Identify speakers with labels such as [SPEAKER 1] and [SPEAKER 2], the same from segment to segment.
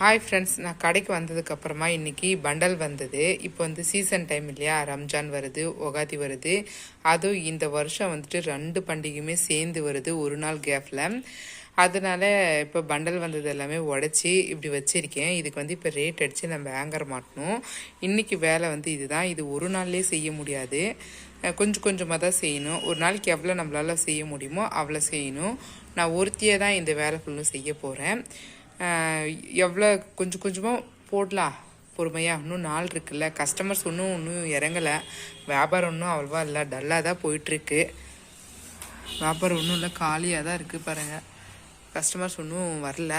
[SPEAKER 1] Hi friends நான் கடைக்கு வந்ததுக்கப்புறமா இன்றைக்கி பண்டல் வந்தது. இப்போ வந்து சீசன் டைம் இல்லையா? ரம்ஜான் வருது ஒகாதி வருது. அதுவும் இந்த வருஷம் வந்துட்டு ரெண்டு பண்டிகையுமே சேர்ந்து வருது ஒரு நாள் கேப்பில் அதனால் இப்போ பண்டல் வந்தது எல்லாமே உடச்சி இப்படி வச்சுருக்கேன். இதுக்கு வந்து இப்போ ரேட் அடித்து நம்ம ஆங்கர் மாட்டணும். இன்றைக்கி வேலை வந்து இதுதான். இது ஒரு நாள்லேயே செய்ய முடியாது. கொஞ்சம் கொஞ்சமாக தான் செய்யணும். ஒரு நாளைக்கு எவ்வளோ நம்மளால் செய்ய முடியுமோ அவ்வளோ செய்யணும். நான் ஒருத்தியே தான் இந்த வேலை ஃபுல்லும் செய்ய போகிறேன் எவ்வளோ கொஞ்சம் கொஞ்சமாக போடலாம். பொறுமையாக இன்னும் நாள் இருக்குல்ல. கஸ்டமர்ஸ் ஒன்றும் இன்னும் இறங்கலை. வியாபாரம் ஒன்றும் அவ்வளோவா இல்லை. டல்லாக தான் போயிட்டுருக்கு. வியாபாரம் ஒன்றும் இல்லை. காலியாக தான் இருக்குது பாருங்கள் கஸ்டமர்ஸ் ஒன்றும் வரல.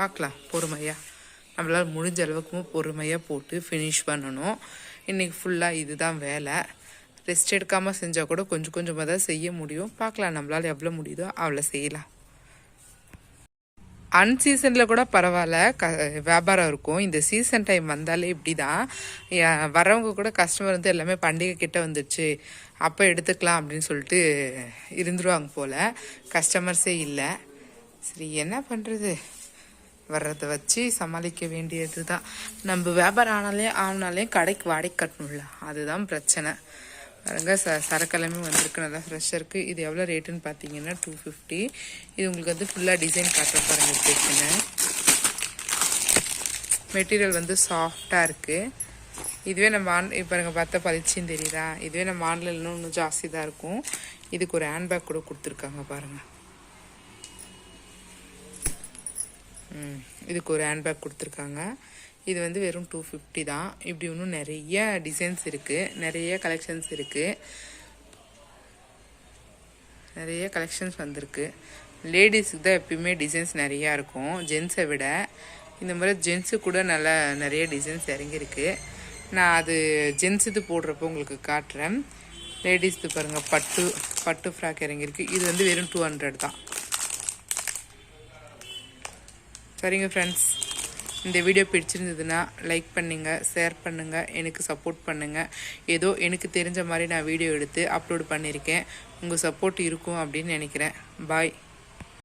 [SPEAKER 1] பார்க்கலாம் பொறுமையாக நம்மளால் முடிஞ்ச அளவுக்கு பொறுமையாக போட்டு ஃபினிஷ் பண்ணணும். இன்றைக்கி ஃபுல்லாக இதுதான் வேலை. ரெஸ்ட் எடுக்காமல் செஞ்சால் கூட கொஞ்சம் கொஞ்சமாக தான் செய்ய முடியும். பார்க்கலாம் நம்மளால் எவ்வளோ முடியுதோ அவ்வளோ செய்யலாம். அன்சீசனில் கூட பரவாயில்ல. க வியாபாரம் இருக்கும். இந்த சீசன் டைம் வந்தாலே இப்படி தான் வரவங்க கூட கஸ்டமர் வந்து எல்லாமே பண்டிகை கிட்ட வந்துடுச்சு அப்போ எடுத்துக்கலாம் அப்படின்னு சொல்லிட்டு இருந்துருவாங்க போல். கஸ்டமர்ஸே இல்லை. சரி என்ன பண்ணுறது வர்றதை வச்சு சமாளிக்க வேண்டியது தான் நம்ம வியாபாரம் ஆனாலே ஆனாலே கடைக்கு வாடகை கட்டணும்ல. அதுதான் பிரச்சனை. பாருங்க ச சரக்கெல்லாமே வந்திருக்கு. நல்லா ஃப்ரெஷ்ஷாக இருக்குது இது எவ்வளோ ரேட்டுன்னு பார்த்தீங்கன்னா டூ ஃபிஃப்டி இது உங்களுக்கு வந்து ஃபுல்லாக டிசைன் காட்டுற பாருங்க இருக்குன்னு மெட்டீரியல் வந்து சாஃப்டாக இருக்குது இதுவே நம்ம ஆன் இப்போ பாருங்க பார்த்தா பளிச்சின்னு தெரியுதா? இதுவே நம்ம ஆன்லைனில் இன்னும் ஜாஸ்தி தான் இருக்கும். இதுக்கு ஒரு ஹேண்ட்பேக் கூட கொடுத்துருக்காங்க பாருங்கள் ம், இதுக்கு ஒரு ஹேண்ட்பேக் கொடுத்துருக்காங்க. இது வந்து வெறும் டூ ஃபிஃப்டி தான். இப்படி இன்னும் நிறைய டிசைன்ஸ் இருக்குது நிறைய கலெக்ஷன்ஸ் இருக்குது நிறைய கலெக்ஷன்ஸ் வந்திருக்கு. லேடிஸுக்கு தான் எப்பயுமே டிசைன்ஸ் நிறையா இருக்கும். ஜென்ஸை விட இந்த மாதிரி ஜென்ஸு கூட நல்லா நிறைய டிசைன்ஸ் இறங்கியிருக்கு. நான் அது ஜென்ஸ் இது போடுறப்போ உங்களுக்கு காட்டுறேன். லேடிஸ் இது பாருங்கள் பட்டு பட்டு ஃப்ராக் இறங்கியிருக்கு. இது வந்து வெறும் டூ ஹண்ட்ரட் தான். சரிங்க ஃப்ரெண்ட்ஸ் இந்த வீடியோ பிடிச்சிருந்ததுன்னா லைக் பண்ணுங்கள் ஷேர் பண்ணுங்கள் எனக்கு சப்போர்ட் பண்ணுங்கள் ஏதோ எனக்கு தெரிஞ்ச மாதிரி நான் வீடியோ எடுத்து அப்லோட் பண்ணியிருக்கேன். உங்கள் சப்போர்ட் இருக்கும் அப்படின்னு நினைக்கிறேன். பாய்